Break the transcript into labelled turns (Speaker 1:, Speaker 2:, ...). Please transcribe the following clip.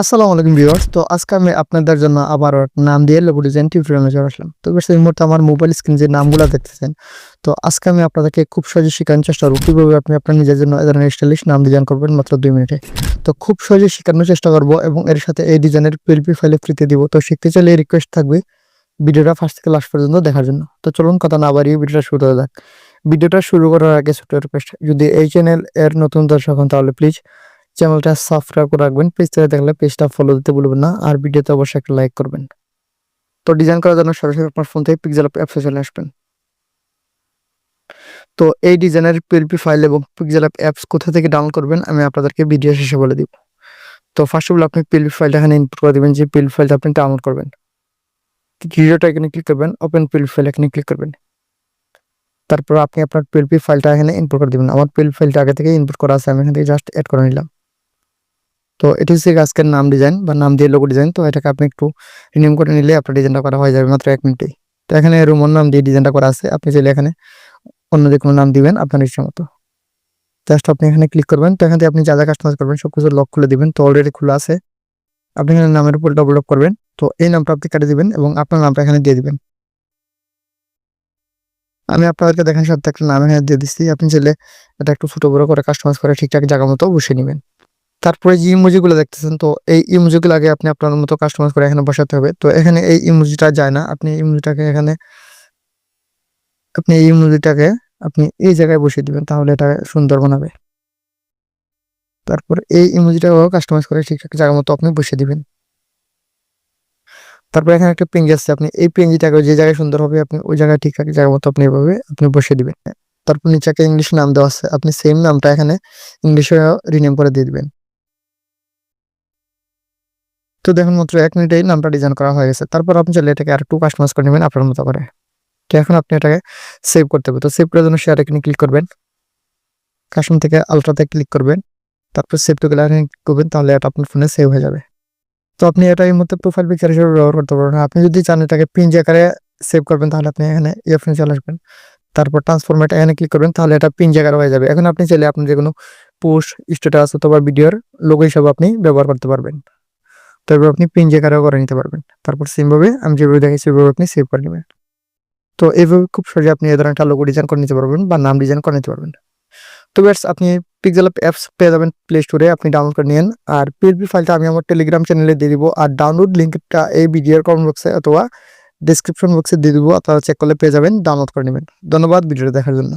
Speaker 1: আসসালামু আলাইকুম ভিউয়ার্স। তো আজকে আমি আপনাদের জন্য আবার নাম দিয়ে লোগো ডিজাইন চলে আসলাম। তো এই মুহূর্তে আমার মোবাইল স্ক্রিন যে নামগুলো দেখতেছেন, তো আজকে আমি আপনাদেরকে খুব সহজে শেখানোর চেষ্টা করব। কীভাবে আপনি আপনার নিজের জন্য ধরনের স্টাইলিশ নাম ডিজাইন করবেন মাত্র দুই মিনিটে। তো খুব সহজে শেখানোর চেষ্টা করব এবং এর সাথে এই ডিজাইনের পিএলপি ফাইলে ফ্রিতে দিব। তো শিখতে চাইলে রিকোয়েস্ট থাকবে ভিডিওটা ফার্স্ট থেকে লাস্ট পর্যন্ত দেখার জন্য। তো চলুন কথা না বাড়িয়ে ভিডিওটা শুরু করা যাক। ভিডিওটা শুরু করার আগে ছোট রিকোয়েস্ট যদি এই চ্যানেল এর নতুন দর্শক হন তাহলে প্লিজ চ্যানেলটা সাবস্ক্রাইব করে রাখবেন, পেজটা দেখলে পেজটা ফলো দিতে ভুলবেন না, আর ভিডিওতে অবশ্যই একটা লাইক করবেন। তো ডিজাইন করার জন্য সরাসরি আপনার ফোন থেকে পিক্সেল অ্যাপসে চলে আসবেন। তো এই ডিজাইনের পিএলপি ফাইল এবং পিক্সেল অ্যাপস কোথা থেকে ডাউনলোড করবেন, আমি আপনাদেরকে ভিডিও শেষে বলে দিব। তো ফার্স্ট অফ অল আপনি পিএলপি ফাইলটা এখানে ইনপুট করে দেবেন, যে পিএলপি ফাইলটা আপনি ডাউনলোড করবেন। ভিডিওটা এখানে ক্লিক করবেন ওপেন পিএলপি ফাইল এখানে ক্লিক করবেন। তারপর আপনি আপনার পিএলপি ফাইলটা এখানে ইনপুট করে দিবেন। আমার পিএলপি ফাইলটা আগে থেকে ইনপুট করা আছে, আমি এখান থেকে জাস্ট অ্যাড করে নিলাম। তো এটি হচ্ছে আজকের নাম ডিজাইন বা নাম দিয়ে লোগো ডিজাইন তো এটাকে আপনি একটু রিনিউম করে নিলে আপনার ডিজাইনটা করা হয়ে যাবে মাত্র এক মিনিটেই। তো এখানে রুমন নাম দিয়ে ডিজাইনটা করা আছে। আপনি চাইলে এখানে অন্য যে কোনো নাম দিবেন আপনার ইচ্ছে মতো। জাস্ট আপনি এখানে ক্লিক করবেন। তো এখান থেকে আপনি যা যা কাস্টমাইজ করবেন সব কিছু লক খুলে দিবেন। তো অলরেডি খোলা আছে। আপনি এখানে নামের উপর ডবল লক করবেন। তো এই নামটা আপনি কেটে দিবেন এবং আপনার নামটা এখানে দিয়ে দিবেন। আমি আপনাদেরকে দেখেন সাথে একটা নাম এখানে দিয়ে দিচ্ছি। আপনি চাইলে এটা একটু ছোটো বড় করে কাস্টমাইজ করে ঠিকঠাক জায়গা মতো বসে নেবেন। তারপরে যে ইমোজিগুলো দেখতেছেন, তো এই ইমোজিগুলো আগে আপনি আপনার মতো কাস্টমাইজ করে এখানে বসাতে হবে। তো এখানে এই ইমোজিটা যায় না। আপনি ইমোজিটাকে এখানে, আপনি এই ইমোজিটাকে আপনি এই জায়গায় বসিয়ে দিবেন, তাহলে এটা সুন্দর বানাবে। তারপর এই ইমোজিটাকেও কাস্টমাইজ করে ঠিকঠাক জায়গা মতো আপনি বসিয়ে দিবেন। তারপর এখানে একটা পেঞ্জি আছে, আপনি এই পেঞ্জিটাকে যে জায়গায় সুন্দর হবে, আপনি ওই জায়গায় ঠিকঠাক জায়গা মতো আপনি এভাবে আপনি বসিয়ে দিবেন। তারপর নিচে একটা ইংলিশ নাম দেওয়া আছে, আপনি সেম নামটা এখানে ইংলিশে রিনেম করে দিয়ে দিবেন। তো দেখুন মাত্র এক মিনিটেই নামটা ডিজাইন করা হয়ে গেছে। তারপর আপনি চাইলে এটাকে আর একটু কাস্টমাইজ করে নেবেন, আপনার মতো করে। তো এখন আপনি এটাকে সেভ করতে হবে। তো সেভ করার জন্য শেয়ার এখানে ক্লিক করবেন। কাস্টম থেকে আলট্রাতে ক্লিক করবেন। তারপর সেভ টু গ্যালারি ক্লিক করবেন, তাহলে এটা আপনার ফোনে সেভ হয়ে যাবে। তো আপনি এটা এই মধ্যে প্রোফাইল পিকচার হিসেবে ব্যবহার করতে পারবেন। আপনি যদি চান এটাকে পিন আকারে সেভ করবেন, তাহলে আপনি এখানে ইয়ে চলে আসবেন। তারপর ট্রান্সফরমেট এখানে ক্লিক করবেন, তাহলে এটা পিন জায়গার হয়ে যাবে। এখন আপনি চাইলে আপনি যে কোনো পোস্ট স্ট্যাটাস অথবা ভিডিওর লোগো হিসাবে আপনি ব্যবহার করতে পারবেন। তারপর আপনি পিন জায়গারও করে নিতে পারবেন। তারপর সেমভাবে আমি যেভাবে দেখেছি সেভাবে আপনি সেভ করে নেবেন। তো এইভাবে খুব সহজে আপনি এ ধরনের একটা লোগো ডিজাইন করে নিতে পারবেন বা নাম ডিজাইন করে নিতে পারবেন। তো ব্যাটস আপনি পিক্সেল অ্যাপস পেয়ে যাবেন প্লে স্টোরে আপনি ডাউনলোড করে নিন আর পিএলপি ফাইলটা আমি আমার টেলিগ্রাম চ্যানেলে দিয়ে দিব। আর ডাউনলোড লিঙ্কটা এই ভিডিওর কমেন্ট বক্সে অথবা ডিসক্রিপশন বক্সে দিয়ে দিব। আপনারা চেক করলে পেয়ে যাবেন ডাউনলোড করে নেবেন। ধন্যবাদ, ভিডিওটা দেখার জন্য।